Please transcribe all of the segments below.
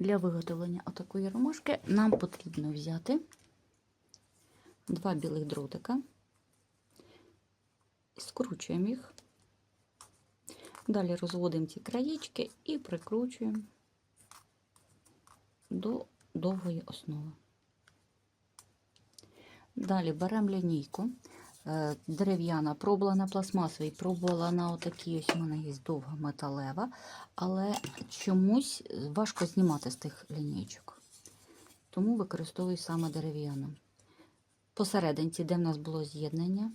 Для виготовлення отакої ромашки. Нам потрібно взяти два білих дротика, скручуємо їх, далі розводимо ці краєчки і прикручуємо до довгої основи. Далі беремо лінійку дерев'яна, пробувала на пластмасовій, пробувала на отакій, ось у мене є довга металева, але чомусь важко знімати з тих лінійочок. Тому використовую саме дерев'яну. Посерединці, де в нас було з'єднання,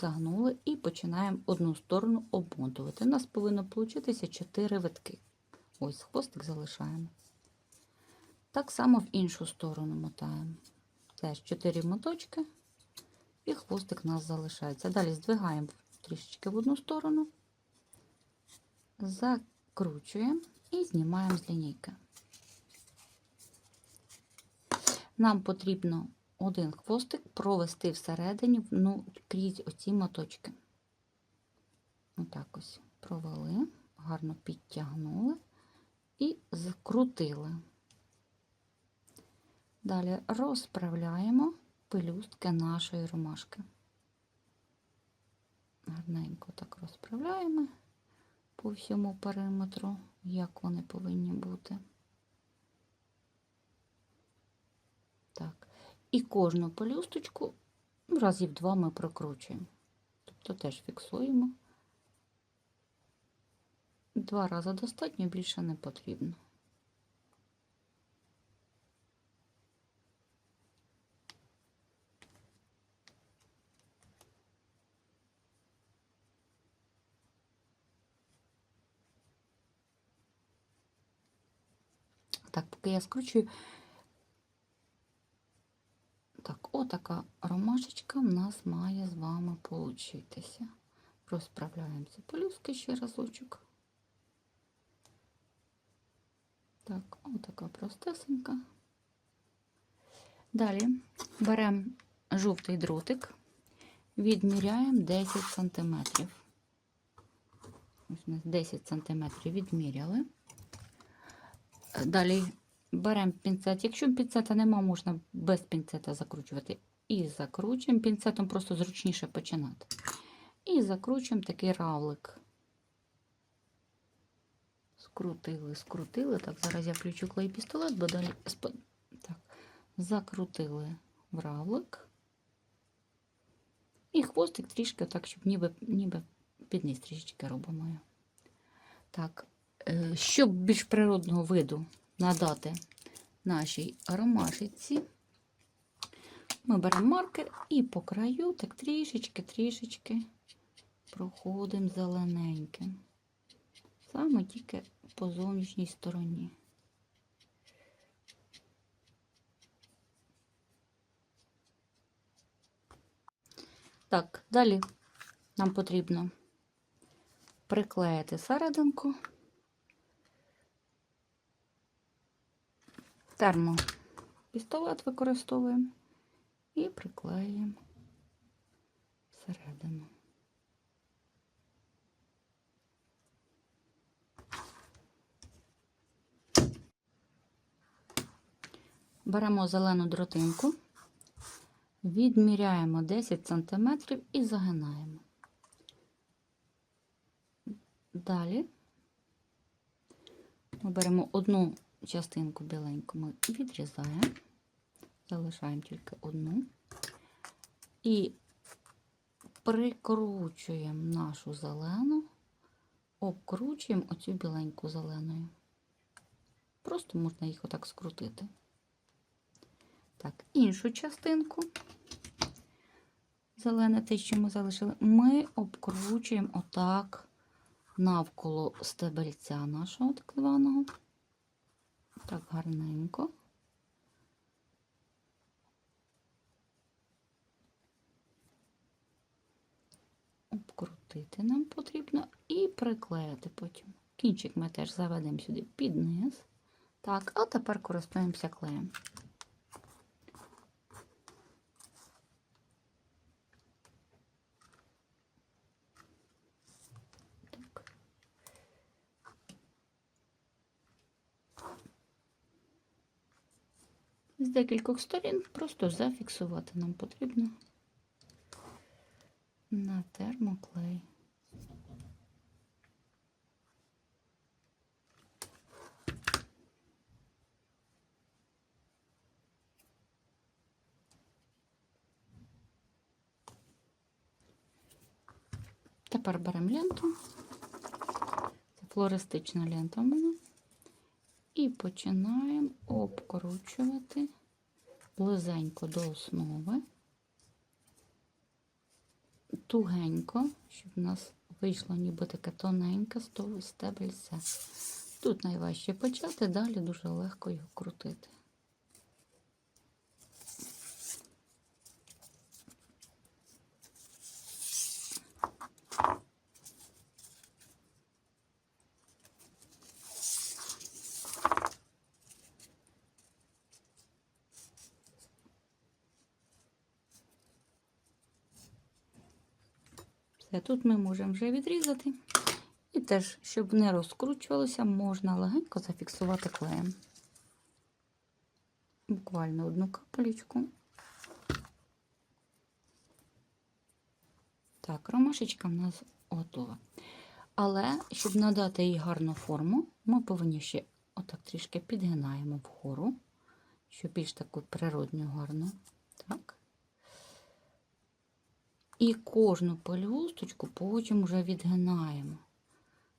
загнули і починаємо одну сторону обмотувати. У нас повинно получитися 4 витки. Ось хвостик залишаємо. Так само в іншу сторону мотаємо. Теж 4 моточки, і хвостик у нас залишається. Далі здвигаємо трішечки в одну сторону, закручуємо і знімаємо з лінійки. Нам потрібно один хвостик провести всередині ну, крізь оці моточки. Отак ось провели, гарно підтягнули і закрутили. Далі розправляємо пелюстки нашої ромашки. Гарненько так розправляємо по всьому периметру, як вони повинні бути. Так. І кожну пелюсточку разів два ми прокручуємо. Тобто теж фіксуємо. Два рази достатньо, більше не потрібно. Так, я скручую. Так, отака ромашечка в нас має з вами получитися. Розправляємо ці пелюстки ще разочок. Так, отака простесенька. Далі беремо жовтий дротик, відміряємо 10 см. Ось у нас 10 см відміряли. Далі беремо пінцет. Якщо пінцета нема, можна без пінцета закручувати. І закручуємо. Пінцетом просто зручніше починати. І закручуємо такий равлик. Скрутили, скрутили. Так, зараз я включу клей пістолет, бо далі так, закрутили в равлик. І хвостик трішки так, щоб ніби, ніби під низ трішечки робимо. Так, е, щоб більш природного виду надати нашій ромашиці, ми беремо маркер і по краю так трішечки-трішечки проходимо зелененьким. Саме тільки по зовнішній стороні. Так, далі нам потрібно приклеїти серединку. Термопістолет використовуємо і приклеюємо всередину. Беремо зелену дротинку, відміряємо 10 см і загинаємо. Далі ми беремо одну частинку біленьку, ми відрізаємо, залишаємо тільки одну і прикручуємо нашу зелену, обкручуємо оцю біленьку зеленою. Просто можна їх отак скрутити. Так, іншу частинку, зелене те, що ми залишили, ми обкручуємо отак навколо стебельця нашого так званого. Так гарненько. Обкрутити нам потрібно і приклеїти потім. Кінчик ми теж заведемо сюди під низ. Так, а тепер користуємося клеєм. Декількох сторін просто зафіксувати нам потрібно на термоклей. Тепер беремо ленту. Це флористична лента в мене. І починаємо обкручувати близенько до основи. Тугенько, щоб в нас вийшло ніби таке тоненьке стебельце. Тут найважче почати, далі дуже легко його крутити. Все, тут ми можемо вже відрізати. І теж, щоб не розкручувалося, можна легенько зафіксувати клеєм. Буквально одну капелечку. Так, ромашечка в нас готова. Але, щоб надати їй гарну форму, ми повинні ще отак трішки підгинаємо вгору, щоб більш таку природню гарну. Так. І кожну пелюсточку потім вже відгинаємо.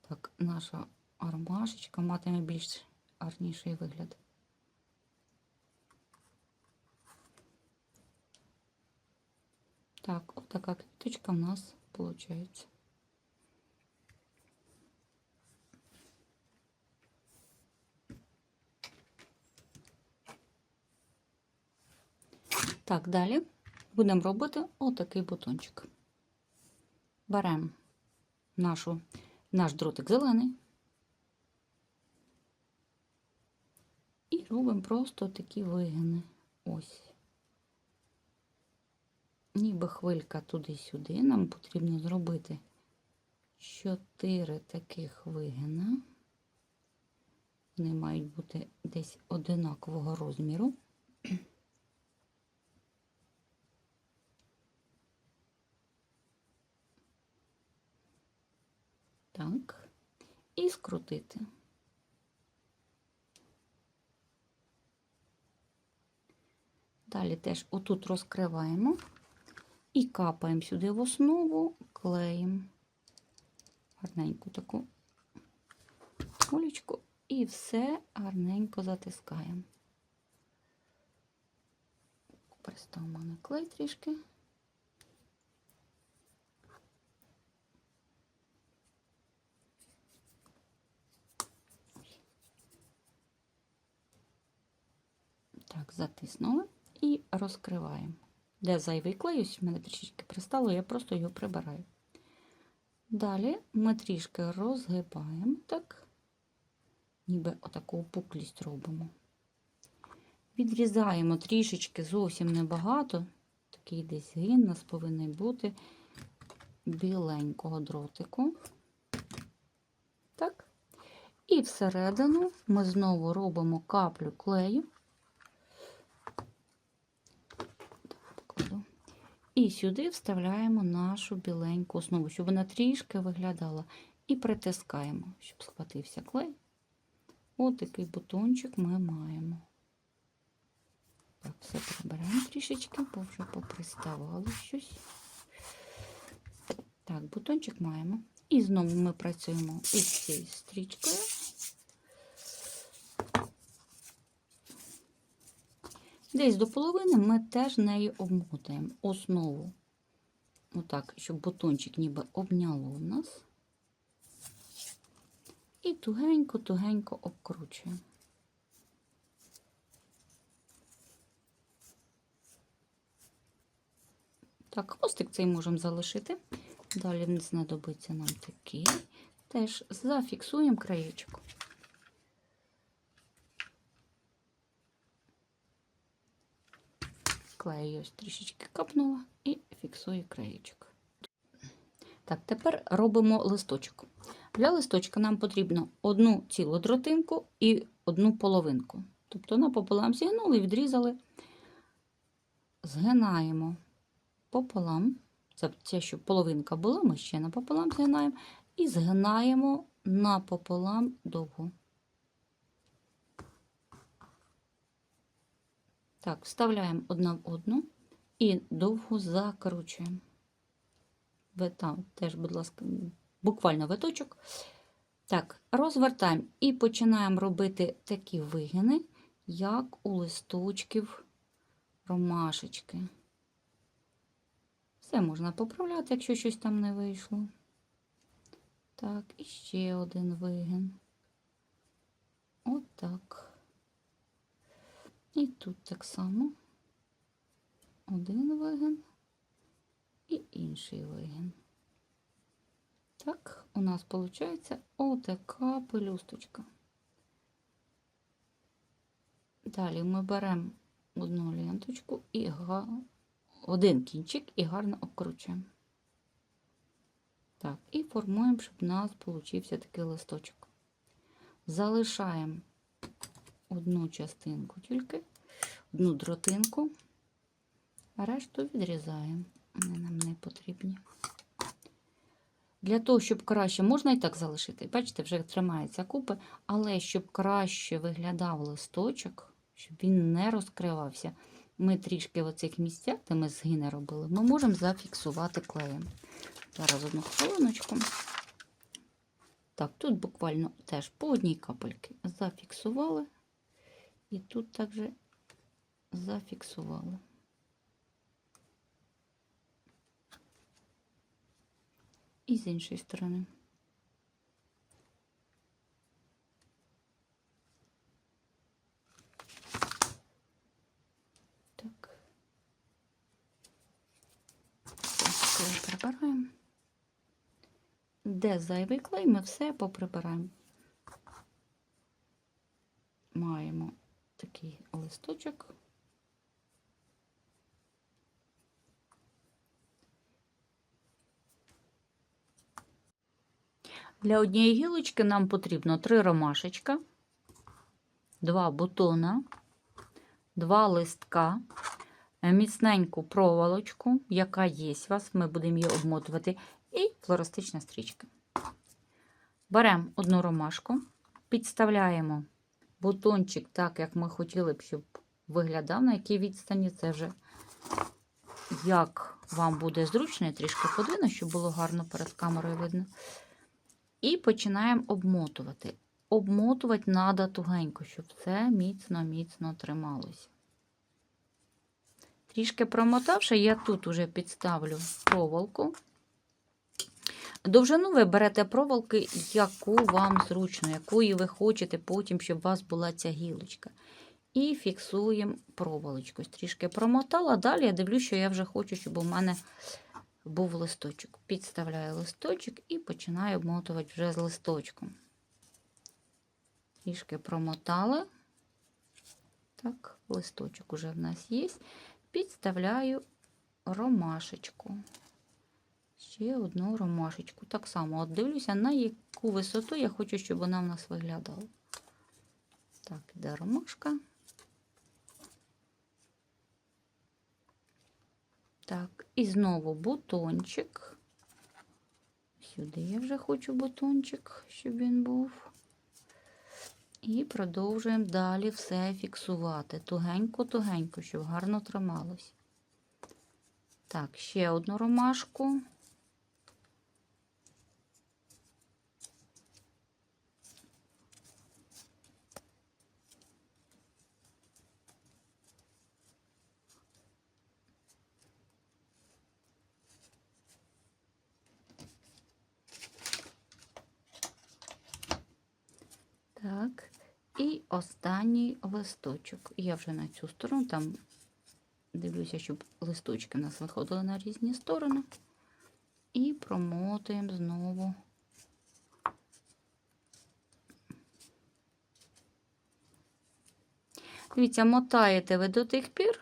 Так, наша армашечка матиме більш гарніший вигляд. Так, от така квіточка в нас виходить. Так, далі будемо робити отакий бутончик. Беремо нашу, наш дротик зелений і робимо просто такі вигини. Ось. Ніби хвилька туди-сюди. Нам потрібно зробити чотири таких вигина. Вони мають бути десь одинакового розміру. Так, і скрутити. Далі теж отут розкриваємо і капаємо сюди в основу, клеїмо гарненьку таку кулечку і все гарненько затискаємо. Приставимо на клей трішки. Так, затиснули і розкриваємо. Де зайвий клей, в мене трішечки пристало, я просто його прибираю. Далі ми трішки розгибаємо, так, ніби отаку опуклість робимо. Відрізаємо трішечки зовсім небагато, такий десь гін у нас повинен бути біленького дротику. Так. І всередину ми знову робимо каплю клею. І сюди вставляємо нашу біленьку основу, щоб вона трішки виглядала. І притискаємо, щоб схватився клей. Ось такий бутончик ми маємо. Так, все приберемо трішечки, бо вже поприставало щось. Так, бутончик маємо. І знову ми працюємо із цією стрічкою. Десь до половини ми теж нею обмотаємо основу. Отак, щоб бутончик ніби обняло в нас. І тугенько-тугенько обкручуємо. Так, хвостик цей можемо залишити. Далі знадобиться нам такий. Теж зафіксуємо краєчок. Клею ось трішечки капнула і фіксую краєчок. Так, тепер робимо листочок. Для листочка нам потрібно одну цілу дротинку і одну половинку. Тобто напополам зігнули, відрізали, згинаємо пополам. Це те, що половинка була, ми ще напополам згинаємо. І згинаємо напополам довгу. Так, вставляємо одна в одну і довгу закручуємо. Там теж, будь ласка, буквально виточок. Так, розвертаємо і починаємо робити такі вигини, як у листочків ромашечки. Все можна поправляти, якщо щось там не вийшло. Так, і ще один вигин. Отак. І тут так само. Один вигин і інший вигин. Так, у нас виходить отака пелюсточка. Далі ми беремо одну ленточку і один кінчик і гарно обкручуємо. Так, і формуємо, щоб у нас получився такий листочок. Залишаємо одну частинку тільки, одну дротинку, а решту відрізаємо. Вони нам не потрібні. Для того, щоб краще, можна і так залишити. Бачите, вже тримається купи, але щоб краще виглядав листочок, щоб він не розкривався, ми трішки в оцих місцях, де ми згини робили, ми можемо зафіксувати клеєм. Зараз одну хвилиночку. Так, тут буквально теж по одній капельки зафіксували. І тут також зафіксували. І з іншої сторони. Так. Прибираємо. Де зайвий клей, ми все поприбираємо. Маємо такий листочок. Для однієї гілочки нам потрібно три ромашечка, два бутона, два листка, е, міцненьку проволочку, яка є у вас, ми будемо її обмотувати, і флористична стрічка. Беремо одну ромашку, підставляємо бутончик так, як ми хотіли б, щоб виглядав, на якій відстані це вже як вам буде зручно, я трішки подвину, щоб було гарно перед камерою видно. І починаємо обмотувати. Обмотувати треба тугенько, щоб це міцно-міцно трималося. Трішки промотавши, я тут уже підставлю проволоку. Довжину ви берете проволоки, яку вам зручно, якої ви хочете потім, щоб у вас була ця гілочка. І фіксуємо проволочку. Трішки промотала. Далі я дивлюся, що я вже хочу, щоб у мене був листочок. Підставляю листочок і починаю обмотувати вже з листочком. Трішки промотали. Так, листочок уже в нас є. Підставляю ромашечку. Ще одну ромашечку. Так само от дивлюся, на яку висоту я хочу, щоб вона в нас виглядала. Так, іде ромашка. Так, і знову бутончик. Сюди я вже хочу бутончик, щоб він був. І продовжуємо далі все фіксувати. Тугенько-тугенько, щоб гарно трималось. Так, ще одну ромашку. Так, і останній листочок. Я вже на цю сторону там дивлюся, щоб листочки у нас виходили на різні сторони. І промотуємо знову. Дивіться, мотаєте ви до тих пір,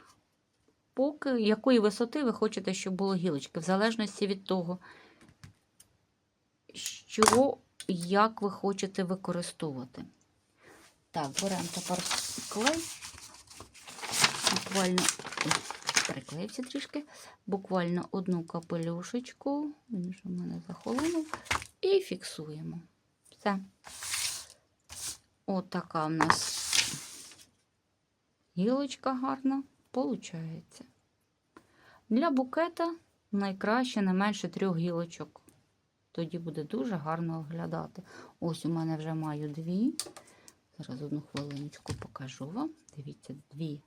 поки якої висоти ви хочете, щоб було гілочки, в залежності від того, що як ви хочете використовувати. Так, беремо тепер клей. Буквально приклеївся трішки. Буквально одну капелюшечку. Він ж у мене захолонув. І фіксуємо. Все. От така в нас гілочка гарна получається. Для букета найкраще не менше трьох гілочок. Тоді буде дуже гарно виглядати. Ось у мене вже маю дві. Зараз одну хвилиночку покажу вам. Дивіться, дві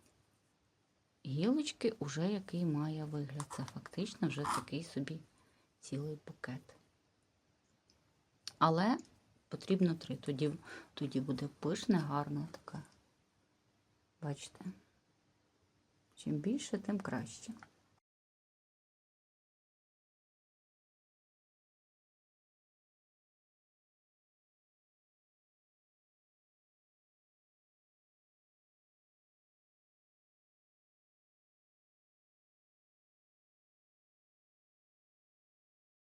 гілочки, уже який має вигляд. Це фактично вже такий собі цілий букет. Але потрібно три. Тоді, тоді буде пишне, гарне таке. Бачите? Чим більше, тим краще.